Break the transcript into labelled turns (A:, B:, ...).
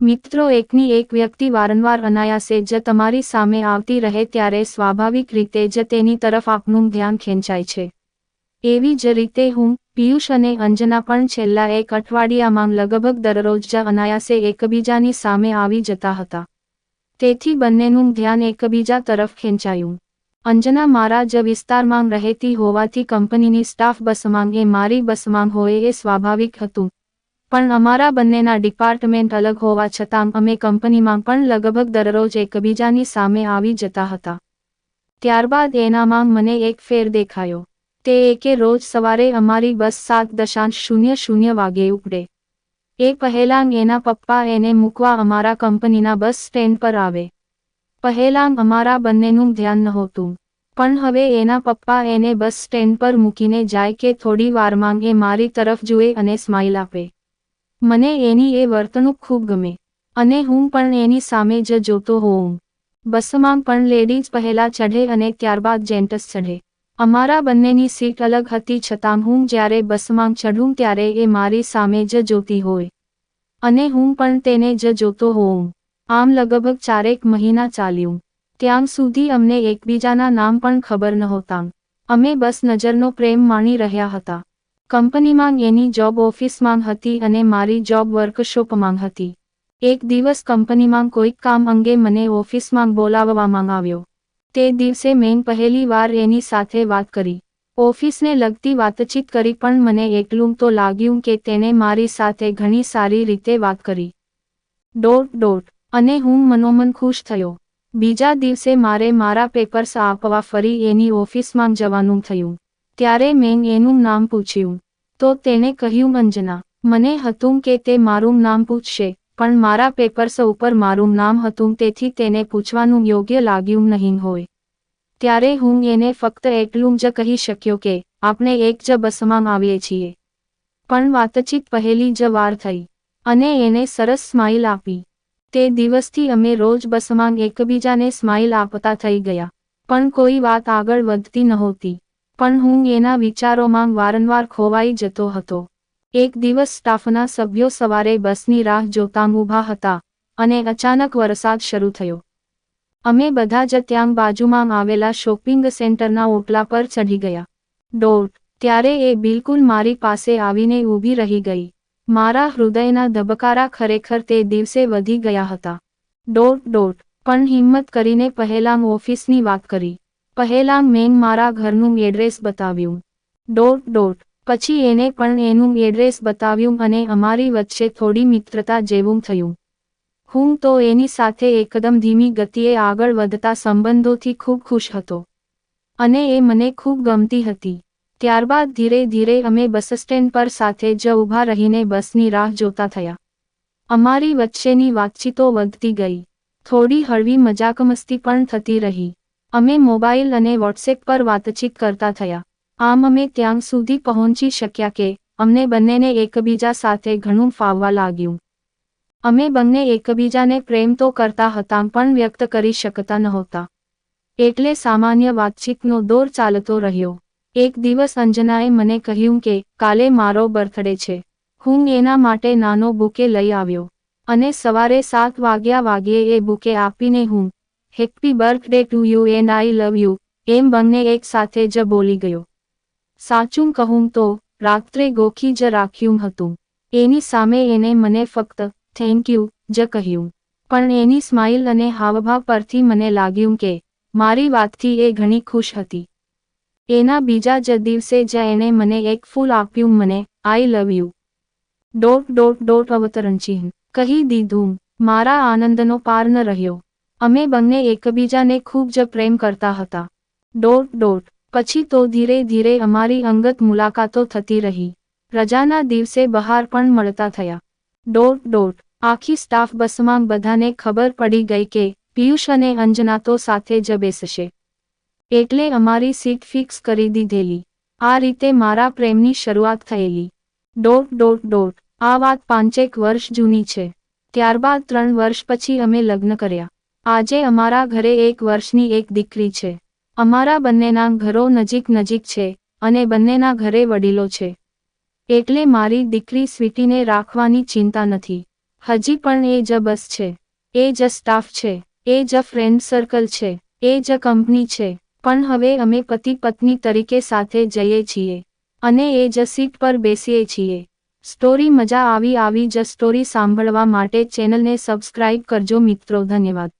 A: મિત્રો એકની એક વ્યક્તિ વારંવાર અનાયાસે જ તમારી સામે આવતી રહે ત્યારે સ્વાભાવિક રીતે જ તેની તરફ આપનું ધ્યાન ખેંચાય છે. એવી જ રીતે હું, પિયુષ અને અંજના પણ છેલ્લા એક અઠવાડિયામાં લગભગ દરરોજ જ અનાયાસે એકબીજાની સામે આવી જતા હતા. તેથી બંનેનું ધ્યાન એકબીજા તરફ ખેંચાયું. અંજના મારા જ વિસ્તારમાં રહેતી હોવાથી કંપનીની સ્ટાફ બસમાં એ મારી બસમાં હોય એ સ્વાભાવિક હતું. પણ અમારા બંનેના ડિપાર્ટમેન્ટ અલગ હોવા છતાં અમે કંપનીમાં પણ લગભગ દરરોજ એકબીજાની સામે આવી જતા હતા. ત્યારબાદ એનામાં મને એક ફેર દેખાયો. તે એકે રોજ સવારે અમારી બસ સાત દશાંશ શૂન્ય શૂન્ય વાગે ઉપડે. એ પહેલાં એના પપ્પા એને મૂકવા અમારા કંપનીના બસ સ્ટેન્ડ પર આવે. પહેલાં અમારા બંનેનું ધ્યાન નહોતું. પણ હવે એના પપ્પા એને બસ સ્ટેન્ડ પર મૂકીને જાય કે થોડી વારમાં એ મારી તરફ જુએ અને સ્માઇલ આપે. મને એની એ વર્તણૂક ખૂબ ગમે. અને હું પણ એની સામે જ જોતો હોઉં. બસમાં પણ લેડીઝ પહેલા ચઢે અને ત્યારબાદ જેન્ટસ ચઢે. અમારા બંનેની સીટ અલગ હતી છતાં હું જ્યારે બસમાં ચઢું ત્યારે એ મારી સામે જ જોતી હોય. અને હું પણ તેને જ જોતો હોઉં. આમ લગભગ ચારેક મહિના ચાલ્યું. ત્યાં સુધી અમને એકબીજાના નામ પણ ખબર નહોતા. અમે બસ નજરનો પ્રેમ માણી રહ્યા હતા. કંપનીમાં એની જોબ ઓફિસમાં હતી અને મારી જોબ વર્કશોપમાં હતી. એક દિવસ કંપનીમાં કોઈક કામ અંગે મને ઓફિસમાં બોલાવવામાં આવ્યો. તે દિવસે મેં પહેલી વાર એની સાથે વાત કરી. ઓફિસને લગતી વાતચીત કરી પણ મને એટલું તો લાગ્યું કે તેને મારી સાથે ઘણી સારી રીતે વાત કરી. ડોટ ડોટ, અને હું મનોમન ખુશ થયો. બીજા દિવસે મારે મારા પેપર્સ આપવા ફરી એની ઓફિસમાં જવાનું થયું. ત્યારે મેં એનું નામ પૂછ્યું. તો તેણે કહ્યું, અંજના, મને હતું કે તે મારું નામ પૂછશે, પણ મારા પેપર્સ ઉપર મારું નામ હતું, તેથી તેને પૂછવાનું યોગ્ય લાગ્યું નહીં હોય. ત્યારે હું એને ફક્ત એટલું જ કહી શક્યો કે, આપણે એક જ બસમાં આવીએ છીએ. પણ વાતચીત પહેલી જ વાર થઈ, અને એને સરસ સ્માઇલ આપી. તે દિવસથી અમે રોજ બસમાં એકબીજાને સ્માઇલ આપતા થઈ ગયા, પણ કોઈ વાત આગળ વધતી નહોતી. પણ હું એના વિચારોમાં વારંવાર ખોવાઈ જતો હતો. એક દિવસ સ્ટાફના સભ્યો સવારે બસની રાહ જોતા ઊભા હતા અને અચાનક વરસાદ શરૂ થયો. અમે બધા જ ત્યાં બાજુમાં આવેલા શોપિંગ સેન્ટરના ઓટલા પર ચઢી ગયા. ડોટ ત્યારે એ બિલકુલ મારી પાસે આવીને ઊભી રહી ગઈ. મારા હૃદયના ધબકારા ખરેખર તે દિવસે વધી ગયા હતા. ડોટ ડોટ પણ હિંમત કરીને પહેલાં ઓફિસની વાત કરી. પહેલાં મેં મારા ઘરનું એડ્રેસ બતાવ્યું. Dot dot. પછી એને પણ એનું એડ્રેસ બતાવ્યું અને અમારી વચ્ચે થોડી મિત્રતા જેવું થયું. હું તો એની સાથે એકદમ ધીમી ગતિએ આગળ વધતા સંબંધોથી ખૂબ ખુશ હતો. અને એ મને ખૂબ ગમતી હતી. ત્યારબાદ ધીરે ધીરે અમે બસ સ્ટેન્ડ પર સાથે જ ઊભા રહીને બસની રાહ જોતા થયા. અમારી વચ્ચેની વાતચીતો વધતી ગઈ. થોડી હળવી મજાકમસ્તી પણ થતી રહી. અમે મોબાઈલ અને વોટ્સએપ પર વાતચીત કરતા થયા. આમ અમે ત્યાં સુધી પહોંચી શક્યા કે અમને બંનેને એકબીજા સાથે ઘણું ફાવવા લાગ્યું. અમે બંને એકબીજાને પ્રેમ તો કરતા હતા પણ વ્યક્ત કરી શકતા નહોતા. એટલે સામાન્ય વાતચીતનો દોર ચાલતો રહ્યો. એક દિવસ અંજનાએ મને કહ્યું કે કાલે મારો બર્થડે છે. હું એના માટે નાનો બુકે લઈ આવ્યો. અને સવારે સાત વાગ્યા વાગ્યે એ બુકે આપીને હું happy birthday to you and I love you. એમ બંને એક સાથે જ બોલી ગયો. સાચું કહું તો, રાત્રે ગોખી જ રાખ્યું હતું. એની સામે એને મને ફક્ત થેન્ક યુ જ કહ્યું. પણ એની સ્માઇલ અને હાવભાવ પરથી મને લાગ્યું કે, મારી વાતથી એ ઘણી ખુશ હતી. એના બીજા જ દિવસે જ એણે મને એક ફૂલ આપ્યું મને I love you dot dot dot અવતરણ ચિહ્ન કહી દીધું, મારા આનંદનો પાર ન રહ્યો. અમે બંને એકબીજાને ખૂબ જ પ્રેમ કરતા હતા. Dot dot. પછી તો ધીરે ધીરે અમારી અંગત મુલાકાતો થતી રહી. રજાના દિવસે બહાર પણ મળતા થયા. Dot dot. આખી સ્ટાફ બસમાં બધાને ખબર પડી ગઈ કે પિયુષ અને અંજના તો સાથે જ બેસશે. એટલે અમારી સીટ ફિક્સ કરી દીધેલી. આ રીતે મારા પ્રેમની શરૂઆત થયેલી. Dot dot dot. આ વાત પાંચેક વર્ષ જૂની છે. ત્યારબાદ ત્રણ વર્ષ પછી અમે લગ્ન કર્યા. આજે અમારા ઘરે એક વર્ષની એક દીકરી છે. અમારા બંનેના ઘરો નજીક નજીક છે અને બંનેના ઘરે વડીલો છે. એટલે મારી દીકરી સ્વીટીને રાખવાની ચિંતા નથી. હજી પણ એ જ બસ છે. એ જ સ્ટાફ છે. એ જ ફ્રેન્ડ સર્કલ છે. એ જ કંપની છે. પણ હવે અમે પતિ પત્ની તરીકે સાથે જઈએ છીએ. અને એ જ સીટ પર બેસીએ છીએ. સ્ટોરી મજા આવી આવી જ સ્ટોરી સાંભળવા માટે ચેનલને સબસ્ક્રાઇબ કરજો મિત્રો. ધન્યવાદ.